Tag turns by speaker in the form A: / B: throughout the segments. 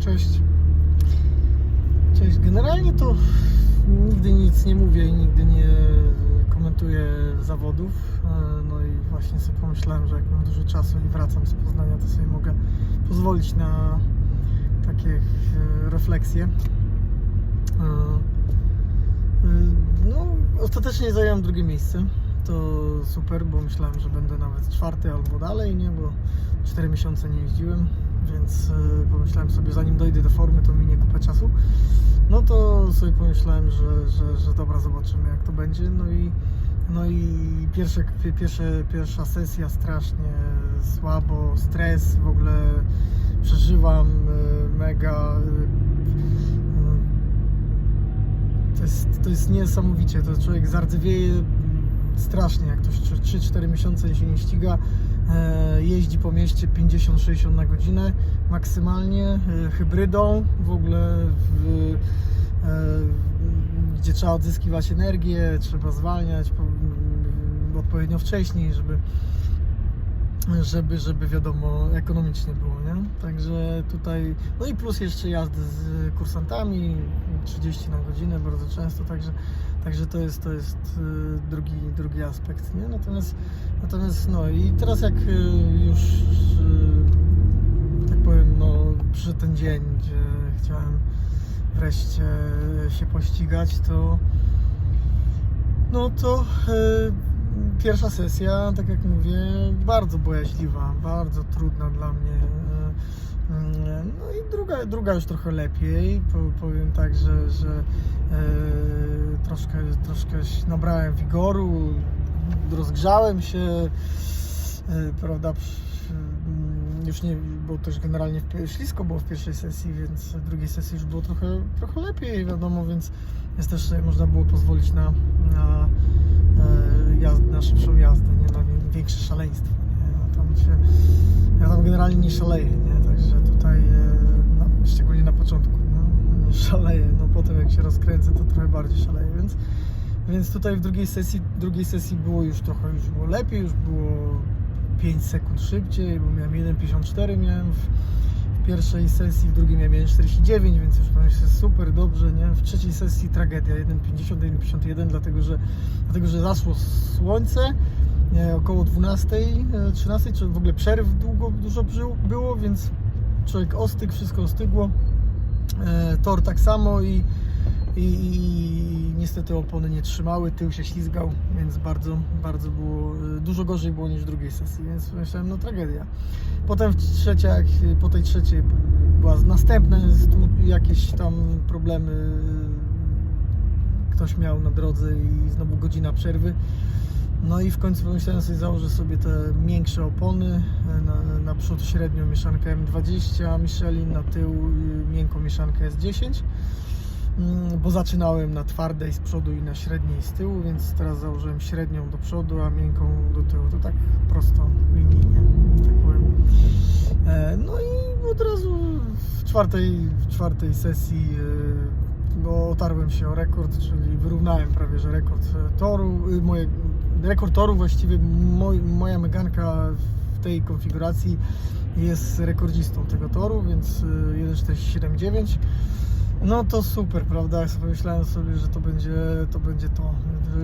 A: Cześć. Cześć. Generalnie to nigdy nic nie mówię i nigdy nie komentuję zawodów. E, No i właśnie sobie pomyślałem, że jak mam dużo czasu i wracam z Poznania, to sobie mogę pozwolić na takie e, refleksje. E, No, ostatecznie zająłem drugie miejsce. To super, bo myślałem, że będę nawet czwarty albo dalej, nie? Bo 4 miesiące nie jeździłem, więc e, pomyślałem sobie, zanim dojdę do formy, to minie kupę czasu. No to sobie pomyślałem, że, że, że dobra, zobaczymy jak to będzie. No i, no i pierwsze, pie- pierwsze, pierwsza sesja strasznie słabo, stres w ogóle przeżywam e, mega. e, To jest, to jest niesamowicie, to człowiek zardzewieje strasznie, jak ktoś 3-4 miesiące się nie ściga, jeździ po mieście 50-60 na godzinę maksymalnie, e, hybrydą w ogóle, w, e, gdzie trzeba odzyskiwać energię, trzeba zwalniać po, m, odpowiednio wcześniej, żeby żeby, żeby wiadomo, ekonomicznie było, nie? Także tutaj, no i plus jeszcze jazdy z kursantami, 30 na godzinę bardzo często, także, także to jest, to jest y, drugi, drugi aspekt, nie? Natomiast, natomiast no i teraz jak y, już, y, tak powiem, no przyszedł ten dzień, gdzie chciałem wreszcie się pościgać, to no to e, pierwsza sesja, tak jak mówię, bardzo bojaźliwa, bardzo trudna dla mnie. No i druga, druga już trochę lepiej. Po, powiem tak, że, że troszkę, troszkę się nabrałem wigoru, rozgrzałem się, e, prawda? mm, Już nie, bo też generalnie ślisko było w pierwszej sesji, więc w drugiej sesji już było trochę, trochę lepiej, wiadomo, więc, więc też sobie można było pozwolić na, na, e, jazd, na szybszą jazdę, nie na większe szaleństwo. Ja, tam się, ja tam generalnie nie szaleję, nie? także tutaj, e, no, szczególnie na początku, nie szaleję, no potem jak się rozkręcę, to trochę bardziej szaleję, więc, więc tutaj w drugiej sesji, drugiej sesji było już trochę już było lepiej, już było 5 sekund szybciej, bo miałem 1,54 miałem w, w pierwszej sesji, w drugiej miałem 1,49, więc już się super dobrze, nie? W trzeciej sesji tragedia, 1,50, 1,51, dlatego że, dlatego że zaszło słońce, nie, około 12, e, 13, czy w ogóle przerw długo, dużo było, więc człowiek ostygł, wszystko ostygło, e, tor tak samo i, i, i niestety opony nie trzymały, tył się ślizgał, więc bardzo, bardzo było, e, dużo gorzej było niż w drugiej sesji, więc myślałem, no tragedia. Potem w trzecia, jak po tej trzeciej była następne jakieś tam problemy, e, ktoś miał na drodze i znowu godzina przerwy. No i w końcu pomyślałem sobie, założę sobie te miększe opony, e, na, na przód średnią mieszankę M20 Michelin, na tył y, miękką mieszankę S10 Mm, bo zaczynałem na twardej z przodu i na średniej z tyłu, więc teraz założyłem średnią do przodu, a miękką do tyłu. To tak prosto, linijnie, tak powiem. E, No i od razu w czwartej, w czwartej sesji e, bo otarłem się o rekord, czyli wyrównałem prawie, że rekord e, toru, y, moje, rekord toru właściwie moj, moja meganka w tej konfiguracji jest rekordzistą tego toru, więc y, 1.47.9 no to super, prawda? Pomyślałem sobie, że to będzie to, będzie to.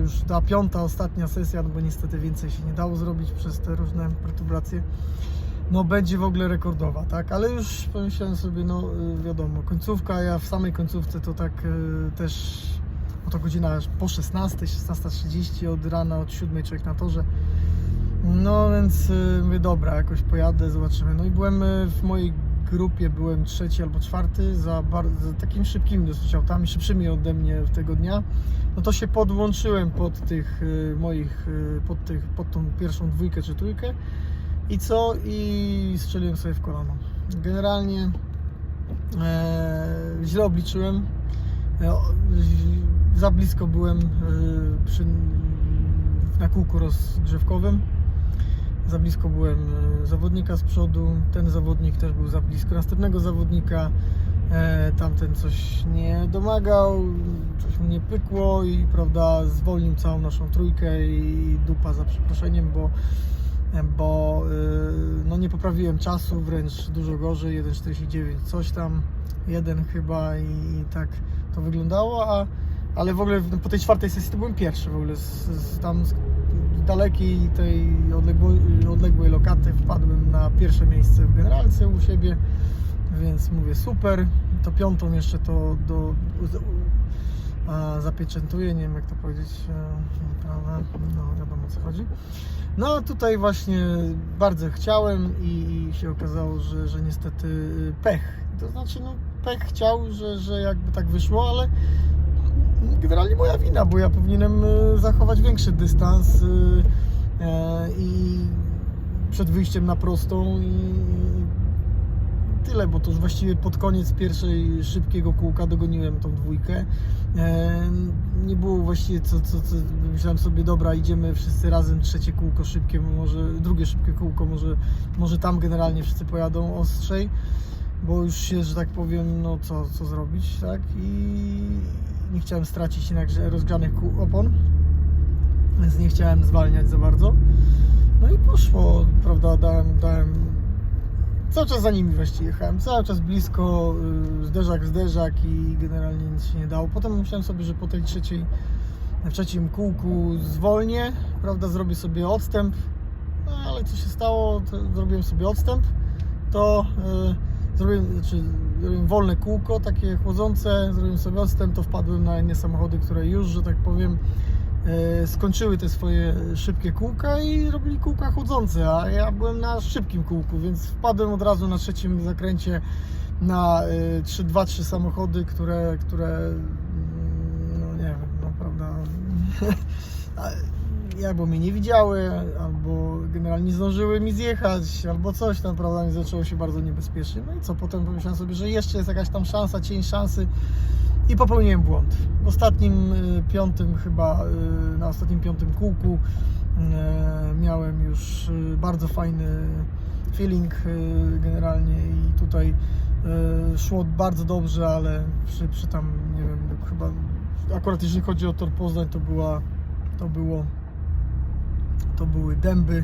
A: Już ta piąta, ostatnia sesja, no bo niestety więcej się nie dało zrobić przez te różne perturbacje. No będzie w ogóle rekordowa, tak? Ale już pomyślałem sobie, no y, wiadomo, końcówka, ja w samej końcówce to tak y, też oto godzina aż po 16, 16.30 od rana, od 7 człowiek na torze. No więc y, mówię, dobra, jakoś pojadę, zobaczymy. No i byłem w mojej grupie, byłem trzeci albo czwarty za, bardzo, takim szybkimi dosyć autami, szybszymi ode mnie tego dnia. No to się podłączyłem pod tych moich, pod, tych, pod tą pierwszą dwójkę czy trójkę i co? I strzeliłem sobie w kolano. Generalnie e, źle obliczyłem. E, za blisko byłem e, przy, na kółku rozgrzewkowym. Za blisko byłem e, zawodnika z przodu. Ten zawodnik też był za blisko następnego zawodnika. E, tamten coś nie domagał, coś mu nie pykło i prawda, zwolnił całą naszą trójkę i dupa za przeproszeniem, bo bo y, no nie poprawiłem czasu, wręcz dużo gorzej, 1.49 coś tam, jeden chyba i, tak to wyglądało, a, ale w ogóle po tej czwartej sesji to byłem pierwszy w ogóle, z, z tam z dalekiej tej odległej, odległej lokaty wpadłem na pierwsze miejsce w generalce u siebie, więc mówię super, to piątą jeszcze to do, a, zapieczętuję, nie wiem jak to powiedzieć, e, prawda, no wiadomo o co chodzi. No tutaj właśnie bardzo chciałem i, i się okazało, że, że niestety y, pech, to znaczy no pech chciał, że, że jakby tak wyszło, ale generalnie moja wina, bo ja powinienem y, zachować większy dystans e, i przed wyjściem na prostą i tyle, bo to już właściwie pod koniec pierwszej szybkiego kółka dogoniłem tą dwójkę. E, Nie było właściwie co, co, co, myślałem sobie, dobra, idziemy wszyscy razem, trzecie kółko szybkie, może drugie szybkie kółko, może, może tam generalnie wszyscy pojadą ostrzej, bo już się, że tak powiem, no co, co zrobić, tak? I nie chciałem stracić jednakże rozgrzanych kół, opon, więc nie chciałem zwalniać za bardzo. No i poszło, prawda, dałem, dałem cały czas za nimi właściwie jechałem, cały czas blisko, y, zderzak zderzak i generalnie nic się nie dało. Potem myślałem sobie, że po tej trzeciej, w trzecim kółku zwolnię, prawda, zrobię sobie odstęp, no ale co się stało, zrobiłem sobie odstęp, to y, zrobiłem, znaczy, zrobiłem wolne kółko, takie chłodzące, zrobiłem sobie odstęp, to wpadłem na inne samochody, które już, że tak powiem, skończyły te swoje szybkie kółka i robili kółka chłodzące, a ja byłem na szybkim kółku, więc wpadłem od razu na trzecim zakręcie na 3, 2, 3 samochody, które, które mm, no nie wiem, no prawda, a- albo mnie nie widziały, albo generalnie nie zdążyły mi zjechać, albo coś tam, prawda, i zaczęło się bardzo niebezpiecznie. No i co, potem pomyślałem sobie, że jeszcze jest jakaś tam szansa, cień szansy, i popełniłem błąd. W ostatnim y, piątym chyba, y, na ostatnim piątym kółku y, miałem już bardzo fajny feeling generalnie i tutaj szło bardzo dobrze, ale przy, przy tam, nie wiem, chyba akurat jeżeli chodzi o Tor Poznań to była, to było, to były dęby.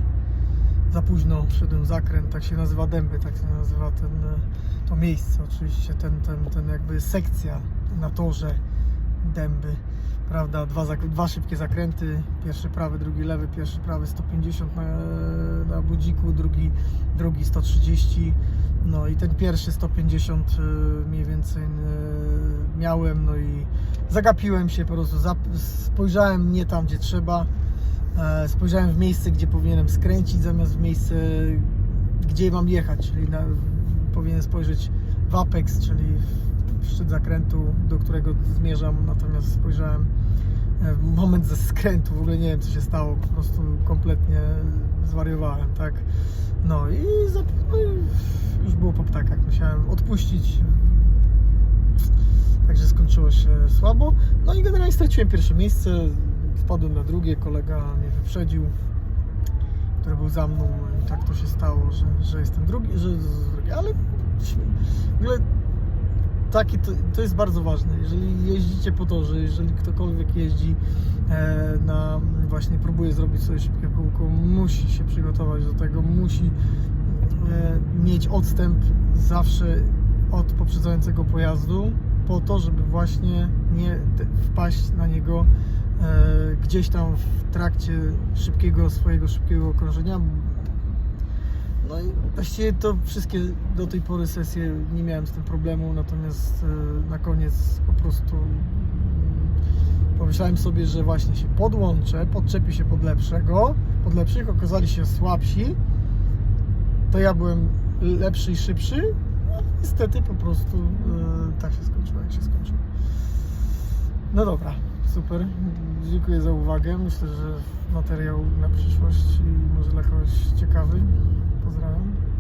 A: Za późno wszedłem zakręt, tak się nazywa dęby, tak się nazywa ten, y, to miejsce oczywiście, ten, ten, ten jakby sekcja na torze dęby, prawda, dwa, dwa szybkie zakręty, pierwszy prawy, drugi lewy, pierwszy prawy 150 na, na budziku, drugi, drugi 130, no i ten pierwszy 150 y, mniej więcej miałem, no i zagapiłem się po prostu, spojrzałem nie tam, gdzie trzeba, e, spojrzałem w miejsce, gdzie powinienem skręcić, zamiast w miejsce, gdzie mam jechać, czyli na, powinienem spojrzeć w apex, czyli w szczyt zakrętu, do którego zmierzam, natomiast spojrzałem e, w moment ze skrętu, w ogóle nie wiem co się stało, po prostu kompletnie zwariowałem, tak. No i, za, no i już było po ptakach, musiałem odpuścić, także skończyło się słabo. No i generalnie straciłem pierwsze miejsce, wpadłem na drugie, kolega mnie wyprzedził, który był za mną i tak to się stało, że, że jestem drugi, że ale w ogóle taki to, to jest bardzo ważne. Jeżeli jeździcie po torze, jeżeli ktokolwiek jeździ e, na właśnie próbuje zrobić sobie szybkie kółko, musi się przygotować do tego, musi e, mieć odstęp zawsze od poprzedzającego pojazdu po to, żeby właśnie nie wpaść na niego gdzieś tam w trakcie szybkiego swojego szybkiego okrążenia, no i właściwie to wszystkie do tej pory sesje nie miałem z tym problemu, natomiast e, na koniec po prostu mm, pomyślałem sobie, że właśnie się podłączę, podczepię się pod lepszego, pod lepszych okazali się słabsi, to ja byłem lepszy i szybszy, no niestety po prostu e, tak się skończyło, jak się skończyło. No dobra, super. Dziękuję za uwagę. Myślę, że materiał na przyszłość i może dla kogoś ciekawy. Pozdrawiam.